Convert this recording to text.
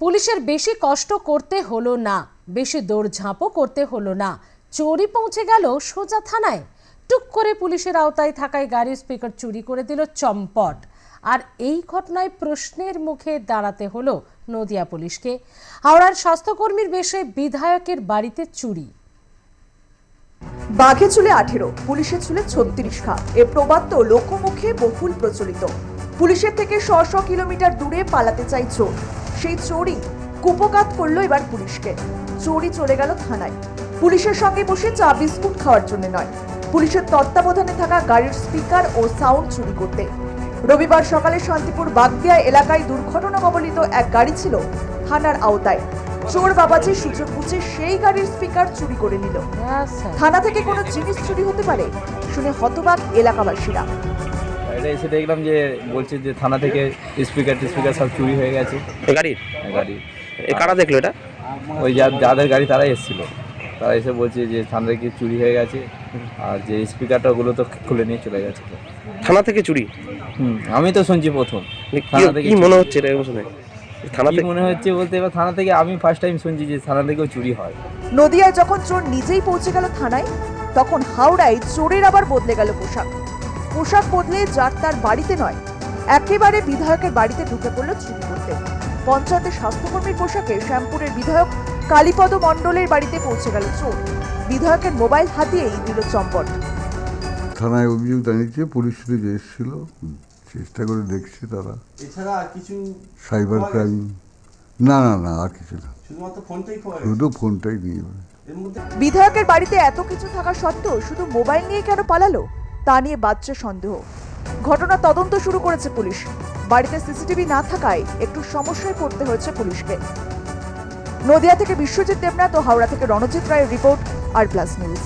পুলিশের বেশি কষ্ট করতে হলো না, বেশি দৌড়ঝাঁপও করতে হলো না। চোরই পৌঁছে গেল সোজা থানায়। টুক করে পুলিশের আওতায় থাকায় গাড়ির স্পিকার চুরি করে দিল চম্পট। আর এই ঘটনায় প্রশ্নের মুখে দাঁড়াতে হলো নদিয়া পুলিশকে। হাওড়ার স্বাস্থ্যকর্মীর বেশে বিধায়কের বাড়িতে চুরি। বাঘে চুলে আঠেরো পুলিশের চুলে ছত্রিশ খা এ প্রবাদ তো লোকমুখে বহুল প্রচলিত। পুলিশের থেকে শ শ কিলোমিটার দূরে পালাতে চাই চোর। সেই চোরই কুপকাত করল এবার পুলিশকে। চোরই চলে গেল থানায়। পুলিশের সঙ্গে বসে চা বিস্কুট খাওয়ার জন্য নয়। পুলিশের তত্ত্বাবধানে থাকা গাড়ির স্পিকার ও সাউন্ড চুরি করতে। রবিবার সকালে শান্তিপুর বাগদিয়া এলাকায় দুর্ঘটনা কবলিত এক গাড়ি ছিল থানার আওতায়। চোর বাবাজি সুযোগ বুঝে সেই গাড়ির স্পিকার চুরি করে নিল। আচ্ছা থানা থেকে কোনো জিনিস চুরি হতে পারে? শুনে হতবাক এলাকাবাসীরা। এটা এসে দেখলাম যে বলছে যে থানা থেকে স্পিকার টিস্পিকার সব চুরি হয়ে গেছে। গাড়ি। এ কারা দেখল এটা? ওই যা যাদের গাড়ি তারাই এসেছিল। তারা এসে বলছে যে থানা থেকে চুরি হয়ে গেছে আর যে স্পিকারটা ওগুলো তো খুলে নিয়ে চলে গেছে। থানা থেকে চুরি? হুম আমি তো শুনছি প্রথম। থানা থেকে কি মনে হচ্ছে এটা শুনে? থানা থেকে মনে হচ্ছে বলতে এবার থানা থেকে আমি ফার্স্ট টাইম শুনছি যে থানা থেকেও চুরি হয়। নদিয়ায় যখন চোর নিজেই পৌঁছে গেল থানায় তখন হাওড়ায় চোরের আবার বদলে গেল পোশাক। পোশাক বদলে যার তার বাড়িতে নয় একেবারে বিধায়কের বাড়িতে ঢুকে পড়ল চুরি করতে পঞ্চায়েতের স্বাস্থ্যকর্মীর পোশাকে শ্যামপুরের বিধায়ক কালীপদ মণ্ডলের বাড়িতে পৌঁছে গেল চোর। বিধায়কের মোবাইল হাতিয়েই দিল চম্পট। থানায় অভিযোগ জানিয়েছে পুলিশ যে এসেছিল চেষ্টা করে দেখছে তারা। এছাড়া আর কিছু সাইবার ক্রাইম। না না না আর কিছু না। শুধুমাত্র ফোনটাই শুধু ফোনটাই নিয়ে বিধায়কের বাড়িতে এত কিছু থাকা সত্ত্বেও শুধু মোবাইল নিয়ে কেন পালালো? তা নিয়ে বাচ্চা সন্দেহ। ঘটনা তদন্ত শুরু করেছে পুলিশ। বাড়িতে সিসিটিভি না থাকায় একটু সমস্যায় পড়তে হয়েছে পুলিশকে। নদিয়া থেকে বিশ্বজিৎ দেবনাথ ও হাওড়া থেকে রণজিৎ রায়ের রিপোর্ট আর প্লাস নিউজ।